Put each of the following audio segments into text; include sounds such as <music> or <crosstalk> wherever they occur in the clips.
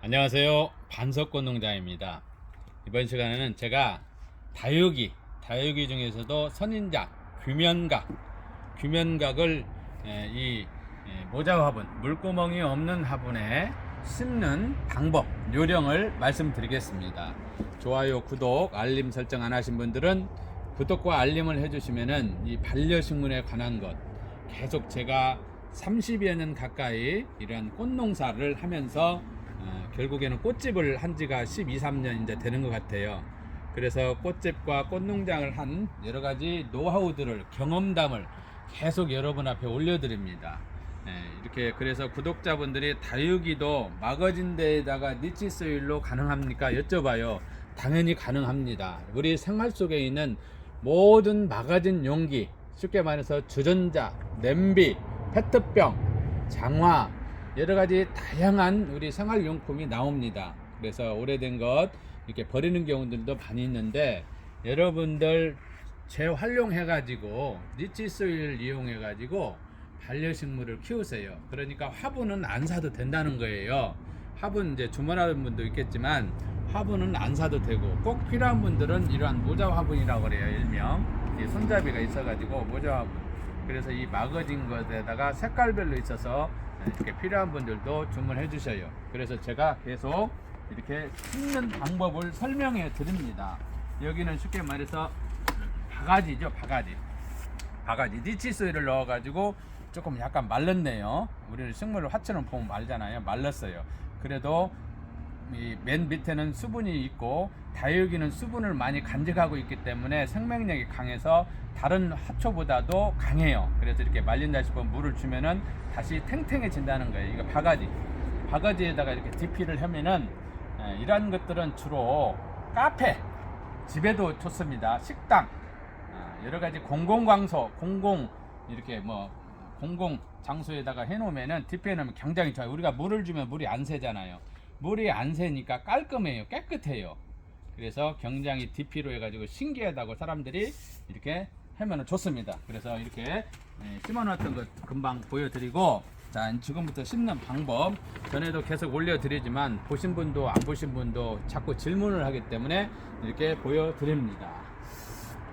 안녕하세요. 반석꽃 농장입니다. 이번 시간에는 제가 다육이, 다육이 중에서도 선인작, 규면각, 규면각을 에, 이 에, 모자 화분, 물구멍이 없는 화분에 심는 방법, 요령을 말씀드리겠습니다. 좋아요, 구독, 알림 설정 안 하신 분들은 구독과 알림을 해주시면은 이 반려식물에 관한 것 계속 제가 30여 년 가까이 이러한 꽃농사를 하면서 어, 결국에는 꽃집을 한 지가 12, 3년 이제 되는 것 같아요. 그래서 꽃집과 꽃농장을 한 여러 가지 노하우들을 경험담을 계속 여러분 앞에 올려드립니다. 예, 이렇게 그래서 구독자분들이 다육이도 마거진 데에다가 니치 소일로 가능합니까? 여쭤봐요. 당연히 가능합니다. 우리 생활 속에 있는 모든 마가진 용기, 쉽게 말해서 주전자, 냄비, 페트병, 장화, 여러 가지 다양한 우리 생활용품이 나옵니다. 그래서 오래된 것 이렇게 버리는 경우들도 많이 있는데 여러분들 재활용해 가지고 니치 소일 이용해 가지고 반려식물을 키우세요. 그러니까 화분은 안 사도 된다는 거예요. 화분 이제 주문하는 분도 있겠지만 화분은 안 사도 되고 꼭 필요한 분들은 이러한 모자 화분이라고 그래요. 일명 이 손잡이가 있어 가지고 모자 화분. 그래서 이 막아진 것에다가 색깔별로 있어서 이렇게 필요한 분들도 주문해 주셔요. 그래서 제가 계속 이렇게 심는 방법을 설명해 드립니다. 여기는 쉽게 말해서 바가지죠, 바가지. 바가지 니치 소일을 넣어가지고 조금 약간 말랐네요. 우리는 식물을 화처럼 보면 말잖아요. 말랐어요. 그래도 이 맨 밑에는 수분이 있고 다육이는 수분을 많이 간직하고 있기 때문에 생명력이 강해서 다른 화초보다도 강해요. 그래서 이렇게 말린다 싶으면 물을 주면은 다시 탱탱해진다는 거예요. 이거 바가지. 바가지에다가 이렇게 DP를 하면은 에, 이러한 것들은 주로 카페, 집에도 좋습니다. 식당, 아, 여러 가지 공공광소, 공공 이렇게 뭐 공공 장소에다가 해놓으면은 디피해 놓으면 굉장히 좋아요. 우리가 물을 주면 물이 안 새잖아요. 물이 안 새니까 깔끔해요, 깨끗해요. 그래서 굉장히 DP로 해가지고 신기하다고 사람들이 이렇게 하면은 좋습니다. 그래서 이렇게 예, 심어놨던 것 금방 보여드리고 자 지금부터 심는 방법 전에도 계속 올려드리지만 보신 분도 안 보신 분도 자꾸 질문을 하기 때문에 이렇게 보여드립니다.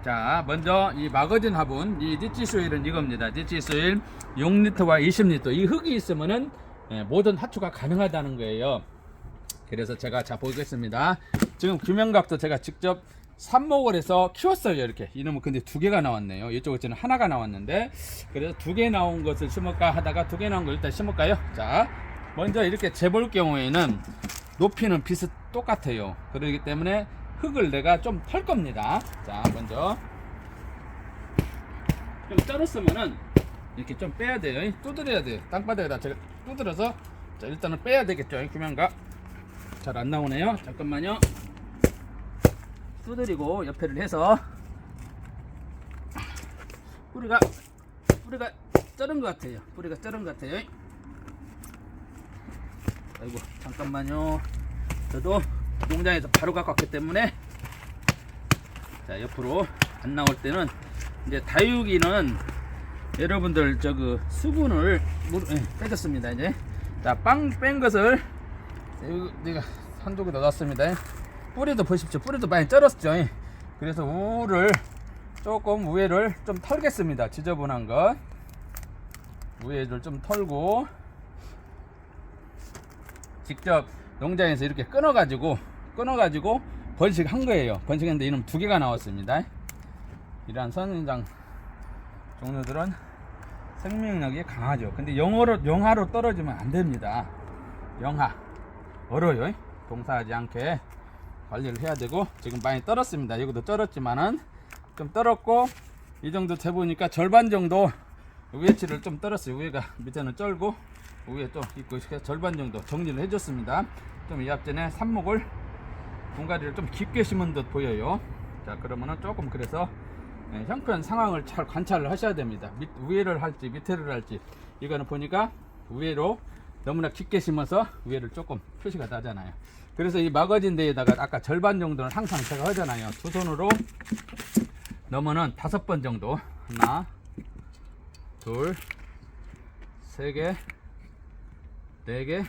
자, 먼저 이 마거진 화분, 이 니치 소일은 이겁니다. 니치 소일 6리터와 20리터. 이 흙이 있으면은 예, 모든 하초가 가능하다는 거예요. 그래서 제가 자 보겠습니다. 지금 규명각도 제가 직접 삽목을 해서 키웠어요. 이렇게 이놈은 근데 두 개가 나왔네요. 이쪽에는 하나가 나왔는데 그래서 두 개 나온 것을 심을까 하다가 두 개 나온 걸 일단 심을까요? 자, 먼저 이렇게 재볼 경우에는 높이는 비슷 똑같아요. 그렇기 때문에 흙을 내가 좀 털 겁니다. 자, 먼저 좀 쩔었으면은 이렇게 좀 빼야 돼요. 두드려야 돼요. 땅바닥에다 제가 두드려서 자, 일단은 빼야 되겠죠. 규명각 잘 안 나오네요. 잠깐만요. 두드리고 옆에를 해서 뿌리가 뿌리가 쩔은 것 같아요. 뿌리가 쩔은 것 같아요. 아이고 잠깐만요. 저도 농장에서 바로 갖고 왔기 때문에 자 옆으로 안 나올 때는 이제 다육이는 여러분들 저그 수분을 물, 예, 빼줬습니다 이제 자 빵 뺀 것을 내가 한쪽에 넣어놨습니다. 뿌리도 보십시오. 뿌리도 많이 쩔었죠. 예. 그래서 우를 조금 우에를 좀 털겠습니다. 지저분한 것 우에를 좀 털고 직접 농장에서 이렇게 끊어 가지고 끊어 가지고 번식한 거예요. 번식했는데 이놈 두 개가 나왔습니다. 이러한 선인장 종류들은 생명력이 강하죠. 근데 영어로 영하로 떨어지면 안 됩니다. 영하 얼어요 동사하지 않게 관리를 해야 되고 지금 많이 떨었습니다. 여기도 떨었지만은 좀 떨었고 이 정도 돼 보니까 절반 정도 위에치를 좀 떨었어요. 위에가 밑에는 쩔고 위에 또 있고 이렇게 절반 정도 정리를 해줬습니다. 좀 이 앞전에 삽목을 분갈이를 좀 깊게 심은 듯 보여요. 자 그러면은 조금 그래서 예, 형편 상황을 잘 관찰을 하셔야 됩니다. 밑, 위에를 할지 밑에를 할지. 이거는 보니까 위로 너무나 깊게 심어서 위에를 조금 표시가 나잖아요 그래서 이 마거진 데에다가 아까 절반 정도는 항상 제가 하잖아요 두 손으로 넣으면은 다섯 번 정도 하나 둘세 개, 네 개,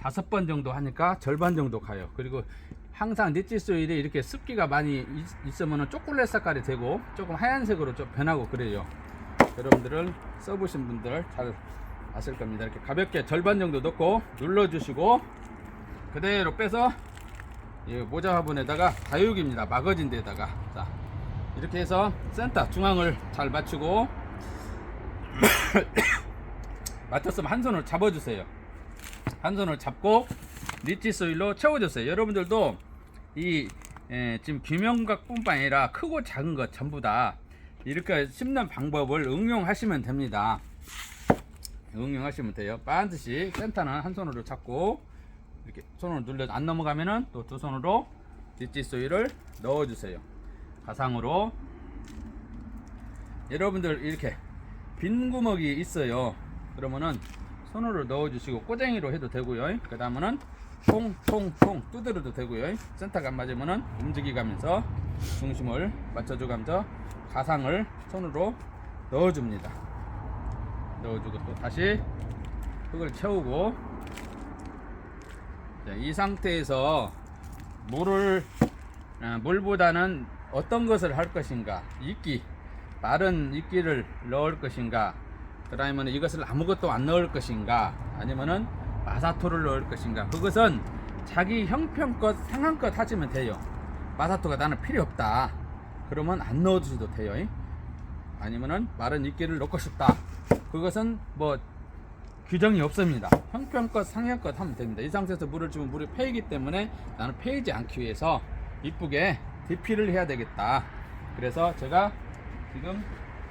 다섯 번 정도 하니까 절반 정도 가요. 그리고 항상 니치 소일이 이렇게 습기가 많이 있- 있으면 초콜릿 색깔이 되고 조금 하얀색으로 좀 변하고 그래요. 여러분들은 써보신 분들 잘 아실 겁니다. 이렇게 가볍게 절반 정도 넣고 눌러주시고 그대로 빼서 이 모자 화분에다가 다육입니다. 마거진 데다가 자 이렇게 해서 센터 중앙을 잘 맞추고 <coughs> 맞췄으면 한 손을 잡아주세요. 한 손을 잡고 리치 소일로 채워주세요. 여러분들도 이 에, 지금 규명각뿐만 아니라 크고 작은 것 전부 다 이렇게 심는 방법을 응용하시면 됩니다. 응용하시면 돼요. 반드시 센터는 한 손으로 잡고 이렇게 손으로 눌러 안 넘어가면은 또 두 손으로 소일을 넣어주세요. 가상으로 여러분들 이렇게 빈 구멍이 있어요. 그러면은 손으로 넣어주시고 꼬쟁이로 해도 되고요. 그 다음에는 통통통 두드려도 되고요. 센터가 안 맞으면은 움직이가면서 중심을 맞춰주면서 가상을 손으로 넣어줍니다. 넣어주고 또 다시 흙을 채우고. 자, 이 상태에서 물을 아, 물보다는 어떤 것을 할 것인가? 이끼 마른 이끼를 넣을 것인가? 그다음에 이것을 아무것도 안 넣을 것인가? 아니면은 마사토를 넣을 것인가? 그것은 자기 형편껏 상한껏 하시면 돼요. 마사토가 나는 필요 없다. 그러면 안 넣어주셔도 돼요. 아니면은 마른 이끼를 넣고 싶다 그것은 뭐 규정이 없습니다. 형편껏 상형껏 하면 됩니다. 이 상태에서 물을 주면 물이 패이기 때문에 나는 패이지 않기 위해서 이쁘게 DP를 해야 되겠다. 그래서 제가 지금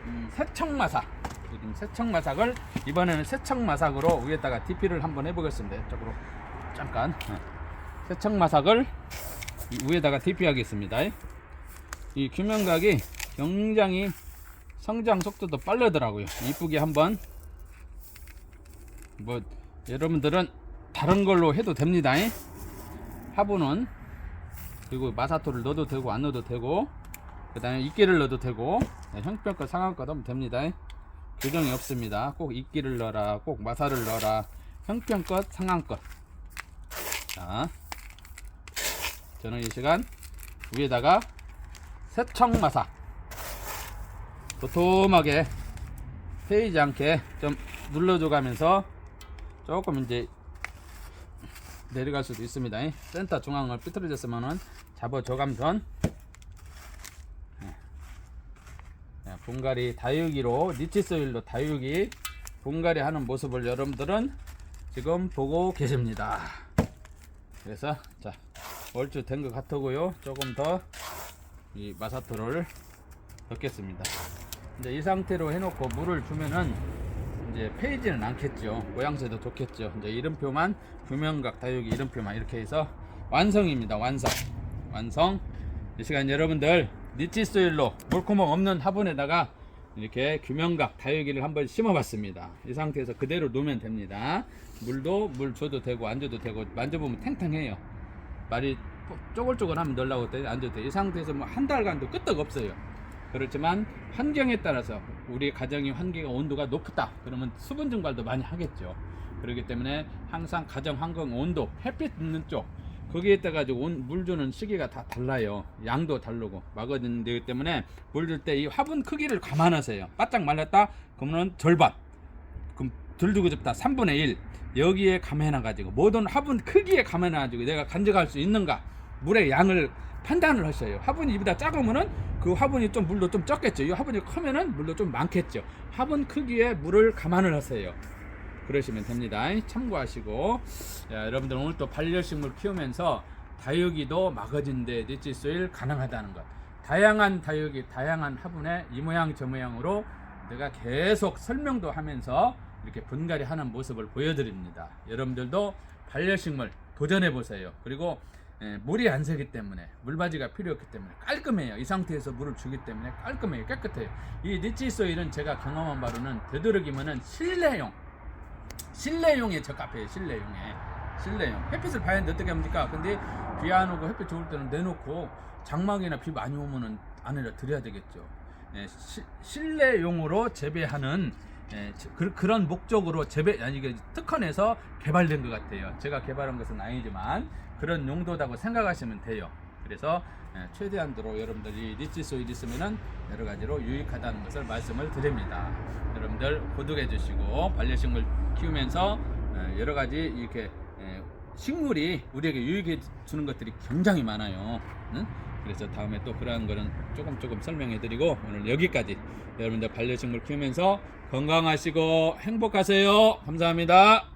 음, 세척마삭 지금 세척마삭을 이번에는 세척마삭으로 위에다가 DP를 한번 해보겠습니다. 이쪽으로 잠깐 어. 세척마삭을 이 위에다가 DP 하겠습니다. 이 규명각이 굉장히 성장 속도도 빠르더라고요. 이쁘게 한번 뭐 여러분들은 다른 걸로 해도 됩니다. 화분은 그리고 마사토를 넣어도 되고 안 넣어도 되고 그 다음에 이끼를 넣어도 되고 네, 형편껏 상한껏 하면 됩니다. 규정이 없습니다. 꼭 이끼를 넣어라 꼭 마사를 넣어라 형편껏 상한껏 자 저는 이 시간 위에다가 세척마사 도톰하게 패이지 않게 좀 눌러줘 가면서 조금 이제 내려갈 수도 있습니다. 센터 중앙을 삐뚤어졌으면은 잡아줘가면서 네. 네, 분갈이 다육이로 니치 소일로 다육이 분갈이 하는 모습을 여러분들은 지금 보고 계십니다. 그래서 자 얼추 된 것 같고요. 조금 더 이 마사토를 넣겠습니다. 이제 이 상태로 해놓고 물을 주면은 이제 페이지는 않겠죠. 모양새도 좋겠죠. 이제 이름표만 규명각 다육이 이름표만 이렇게 해서 완성입니다. 완성. 완성. 이 시간 여러분들 니치 소일로 물구멍 없는 화분에다가 이렇게 규명각 다육이를 한번 심어봤습니다. 이 상태에서 그대로 놓으면 됩니다. 물도 물 줘도 되고 안 줘도 되고 만져보면 탱탱해요. 말이 쪼글쪼글하면 넣으려고 했더니 안 줘도 돼. 이 상태에서 뭐 한 달간도 끄떡 없어요. 그렇지만 환경에 따라서 우리 가정의 환경 온도가 높다. 그러면 수분 증발도 많이 하겠죠. 그렇기 때문에 항상 가정 환경 온도 햇빛 있는 쪽 거기에 따라 가지고 온- 물 주는 시기가 다 달라요. 양도 다르고 막아지는 되기 때문에 물 줄 때 이 화분 크기를 감안하세요. 바짝 말랐다? 그러면 절반. 그럼 덜 두고 좁다? 3분의 1 여기에 감해놔 가지고 모든 화분 크기에 감해놔 가지고 내가 간직할 수 있는가? 물의 양을 판단을 하셔요. 화분이 이보다 작으면은 그 화분이 좀 물도 좀 적겠죠. 이 화분이 크면은 물도 좀 많겠죠. 화분 크기에 물을 감안을 하세요. 그러시면 됩니다. 참고하시고. 야, 여러분들 오늘 또 반려식물 키우면서 다육이도 막아진데 니치소일 가능하다는 것. 다양한 다육이 다양한 화분에 이 모양 저 모양으로 내가 계속 설명도 하면서 이렇게 분갈이 하는 모습을 보여드립니다. 여러분들도 반려식물 도전해 보세요. 그리고 예, 물이 안 새기 때문에 물바지가 필요 없기 때문에 깔끔해요. 이 상태에서 물을 주기 때문에 깔끔해요. 깨끗해요. 이 니치 소일은 제가 경험한 바로는 되도록이면은 실내용 실내용에 적합해요 실내용에. 실내용. 햇빛을 봐야 하는데 어떻게 합니까? 근데 비 안 오고 햇빛 좋을 때는 내놓고 장막이나 비 많이 오면은 안에다 드려야 되겠죠. 예, 시- 실내용으로 재배하는 예, 그, 그런 목적으로 재배 아니 특허내서 개발된 것 같아요. 제가 개발한 것은 아니지만 그런 용도다고 생각하시면 돼요. 그래서 예, 최대한도로 여러분들이 리치 소일 있으면은 여러 가지로 유익하다는 것을 말씀을 드립니다. 여러분들 구독해 주시고 반려식물 키우면서 예, 여러 가지 이렇게 예, 식물이 우리에게 유익해 주는 것들이 굉장히 많아요. 응? 그래서 다음에 또 그러한 거는 조금 조금 설명해 드리고 오늘 여기까지 여러분들 반려식물 키우면서 건강하시고 행복하세요. 감사합니다.